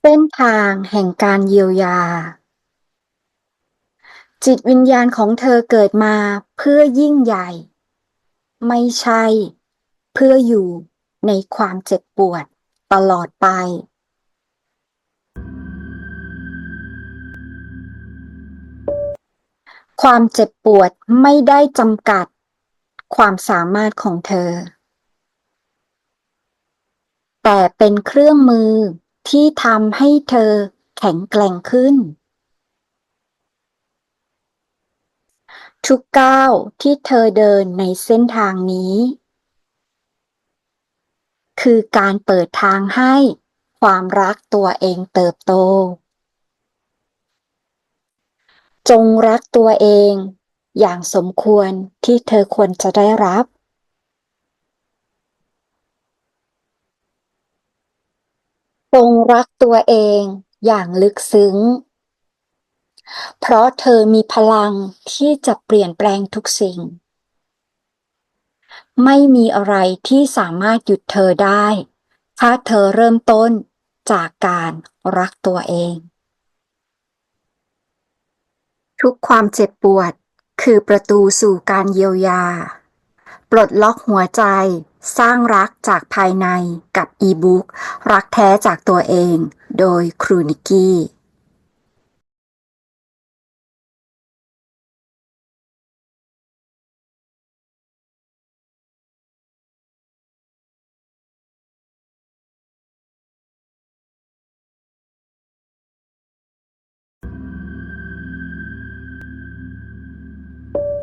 เส้นทางแห่งการเยียวยา จิตวิญญาณของเธอเกิดมาเพื่อยิ่งใหญ่ ไม่ใช่เพื่ออยู่ในความเจ็บปวดตลอดไป ความเจ็บปวดไม่ได้จำกัด ความสามารถของเธอ แต่เป็นเครื่องมือ ที่ทำให้เธอแข็งแกร่งขึ้น ทุกก้าวที่เธอเดินในเส้นทางนี้ คือการเปิดทางให้ความรักตัวเองเติบโต จงรักตัวเองอย่างสมควรที่เธอควรจะได้รับ จงรักตัวเองอย่างลึกซึ้ง เพราะเธอมีพลังที่จะเปลี่ยนแปลงทุกสิ่ง ไม่มีอะไรที่สามารถหยุดเธอได้ ถ้าเธอเริ่มต้นจากการรักตัวเอง ทุกความเจ็บปวดคือประตูสู่การเยียวยา ปลดล็อกหัวใจ สร้างรักจากภายในกับอีบุ๊กรักแท้จากตัวเอง โดยครูนิกกี้